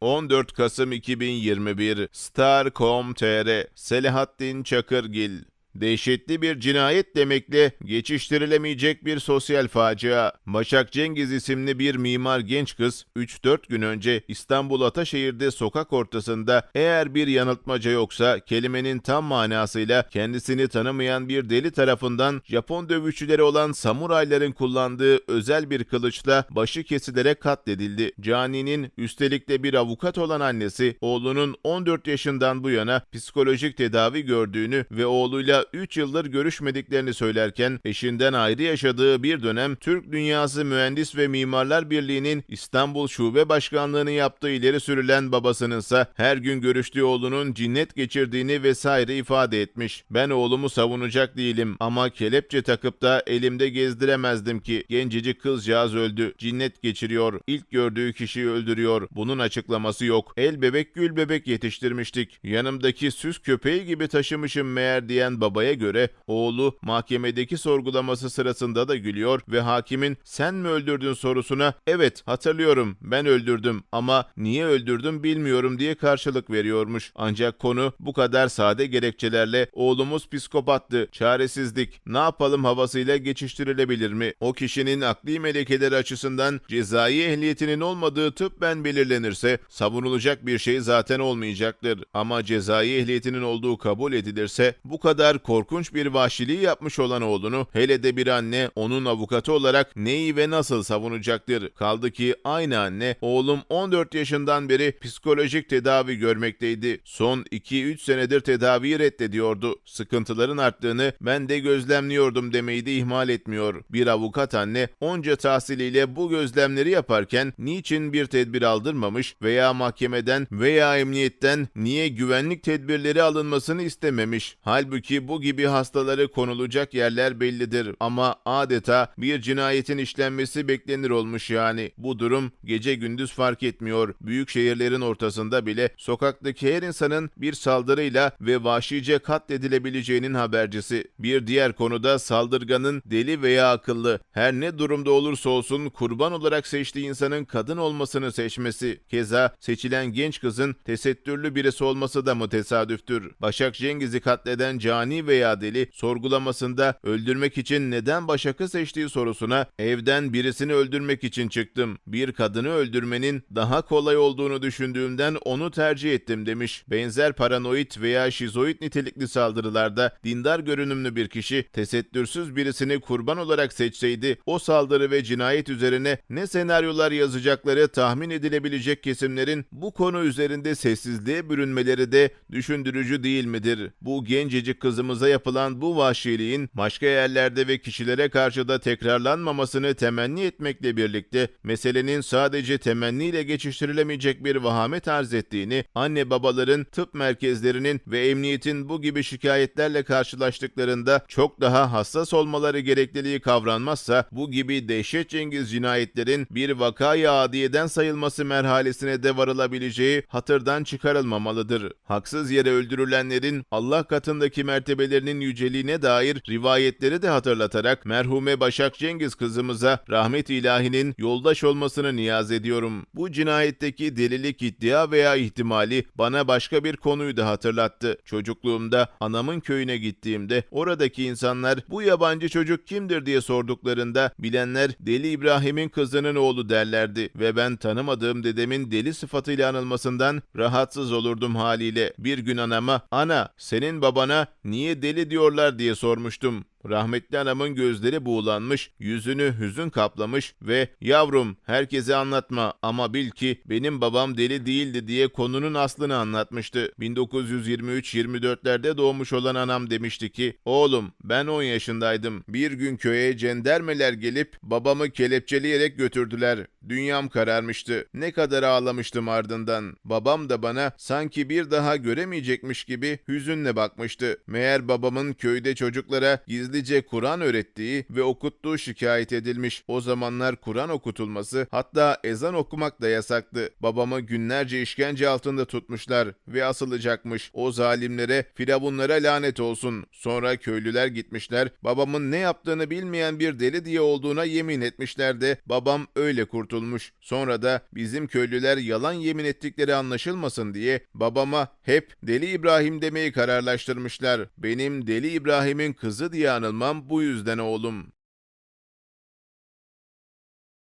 14 Kasım 2021 Star.com.tr Selahattin Çakırgil Dehşetli bir cinayet demekle geçiştirilemeyecek bir sosyal facia. Başak Cengiz isimli bir mimar genç kız 3-4 gün önce İstanbul Ataşehir'de sokak ortasında eğer bir yanıltmaca yoksa kelimenin tam manasıyla kendisini tanımayan bir deli tarafından Japon dövüşçüleri olan samurayların kullandığı özel bir kılıçla başı kesilerek katledildi. Cani'nin üstelik de bir avukat olan annesi oğlunun 14 yaşından bu yana psikolojik tedavi gördüğünü ve oğluyla 3 yıldır görüşmediklerini söylerken eşinden ayrı yaşadığı bir dönem Türk Dünyası Mühendis ve Mimarlar Birliği'nin İstanbul Şube Başkanlığı'nı yaptığı ileri sürülen babasınınsa her gün görüştüğü oğlunun cinnet geçirdiğini vesaire ifade etmiş. Ben oğlumu savunacak değilim ama kelepçe takıp da elimde gezdiremezdim ki gencecik kızcağız öldü. Cinnet geçiriyor. İlk gördüğü kişiyi öldürüyor. Bunun açıklaması yok. El bebek gül bebek yetiştirmiştik. Yanımdaki süs köpeği gibi taşımışım meğer diyen babaya göre oğlu mahkemedeki sorgulaması sırasında da gülüyor ve hakimin sen mi öldürdün sorusuna evet hatırlıyorum ben öldürdüm ama niye öldürdüm bilmiyorum diye karşılık veriyormuş. Ancak konu bu kadar sade gerekçelerle oğlumuz psikopattı, çaresizlik, ne yapalım havasıyla geçiştirilebilir mi? O kişinin akli melekeleri açısından cezai ehliyetinin olmadığı tıbben belirlenirse savunulacak bir şey zaten olmayacaktır. Ama cezai ehliyetinin olduğu kabul edilirse bu kadar korkunç bir vahşiliği yapmış olan oğlunu hele de bir anne onun avukatı olarak neyi ve nasıl savunacaktır? Kaldı ki aynı anne oğlum 14 yaşından beri psikolojik tedavi görmekteydi. Son 2-3 senedir tedaviyi reddediyordu. Sıkıntıların arttığını ben de gözlemliyordum demeyi de ihmal etmiyor. Bir avukat anne onca tahsiliyle bu gözlemleri yaparken niçin bir tedbir aldırmamış veya mahkemeden veya emniyetten niye güvenlik tedbirleri alınmasını istememiş? Halbuki bu gibi hastaları konulacak yerler bellidir ama adeta bir cinayetin işlenmesi beklenir olmuş yani. Bu durum gece gündüz fark etmiyor. Büyük şehirlerin ortasında bile sokaktaki her insanın bir saldırıyla ve vahşice katledilebileceğinin habercisi. Bir diğer konuda saldırganın deli veya akıllı her ne durumda olursa olsun kurban olarak seçtiği insanın kadın olmasını seçmesi. Keza seçilen genç kızın tesettürlü birisi olması da mı tesadüftür? Başak Cengiz'i katleden cani veya deli sorgulamasında öldürmek için neden Başak'ı seçtiği sorusuna evden birisini öldürmek için çıktım. Bir kadını öldürmenin daha kolay olduğunu düşündüğümden onu tercih ettim demiş. Benzer paranoid veya şizoid nitelikli saldırılarda dindar görünümlü bir kişi tesettürsüz birisini kurban olarak seçseydi o saldırı ve cinayet üzerine ne senaryolar yazacakları tahmin edilebilecek kesimlerin bu konu üzerinde sessizliğe bürünmeleri de düşündürücü değil midir? Bu gencecik kızımıza yapılan bu vahşiliğin başka yerlerde ve kişilere karşı da tekrarlanmamasını temenni etmekle birlikte meselenin sadece temenniyle geçiştirilemeyecek bir vahamet arz ettiğini, anne babaların, tıp merkezlerinin ve emniyetin bu gibi şikayetlerle karşılaştıklarında çok daha hassas olmaları gerekliliği kavranmazsa bu gibi dehşet cengiz cinayetlerin bir vakayı adiyeden sayılması merhalesine de varılabileceği hatırdan çıkarılmamalıdır. Haksız yere öldürülenlerin Allah katındaki mertebelerinin yüceliğine dair rivayetleri de hatırlatarak merhume Başak Cengiz kızımıza rahmet ilahinin yoldaş olmasını niyaz ediyorum. Bu cinayetteki delilik iddia veya ihtimali bana başka bir konuyu da hatırlattı. Çocukluğumda anamın köyüne gittiğimde oradaki insanlar bu yabancı çocuk kimdir diye sorduklarında bilenler Deli İbrahim'in kızının oğlu derlerdi ve ben tanımadığım dedemin deli sıfatıyla anılmasından rahatsız olurdum haliyle. Bir gün anama ana senin babana niye deli diyorlar diye sormuştum. Rahmetli anamın gözleri buğulanmış, yüzünü hüzün kaplamış ve yavrum herkese anlatma ama bil ki benim babam deli değildi diye konunun aslını anlatmıştı. 1923-24'lerde doğmuş olan anam demişti ki oğlum ben 10 yaşındaydım. Bir gün köye cendermeler gelip babamı kelepçeleyerek götürdüler. Dünyam kararmıştı. Ne kadar ağlamıştım ardından. Babam da bana sanki bir daha göremeyecekmiş gibi hüzünle bakmıştı. Meğer babamın köyde çocuklara gizli gizlice Kur'an öğrettiği ve okuttuğu şikayet edilmiş. O zamanlar Kur'an okutulması hatta ezan okumak da yasaktı. Babamı günlerce işkence altında tutmuşlar ve asılacakmış. O zalimlere, firavunlara lanet olsun. Sonra köylüler gitmişler. Babamın ne yaptığını bilmeyen bir deli diye olduğuna yemin etmişler de babam öyle kurtulmuş. Sonra da bizim köylüler yalan yemin ettikleri anlaşılmasın diye babama hep Deli İbrahim demeyi kararlaştırmışlar. Benim Deli İbrahim'in kızı diye anılmam bu yüzden oğlum.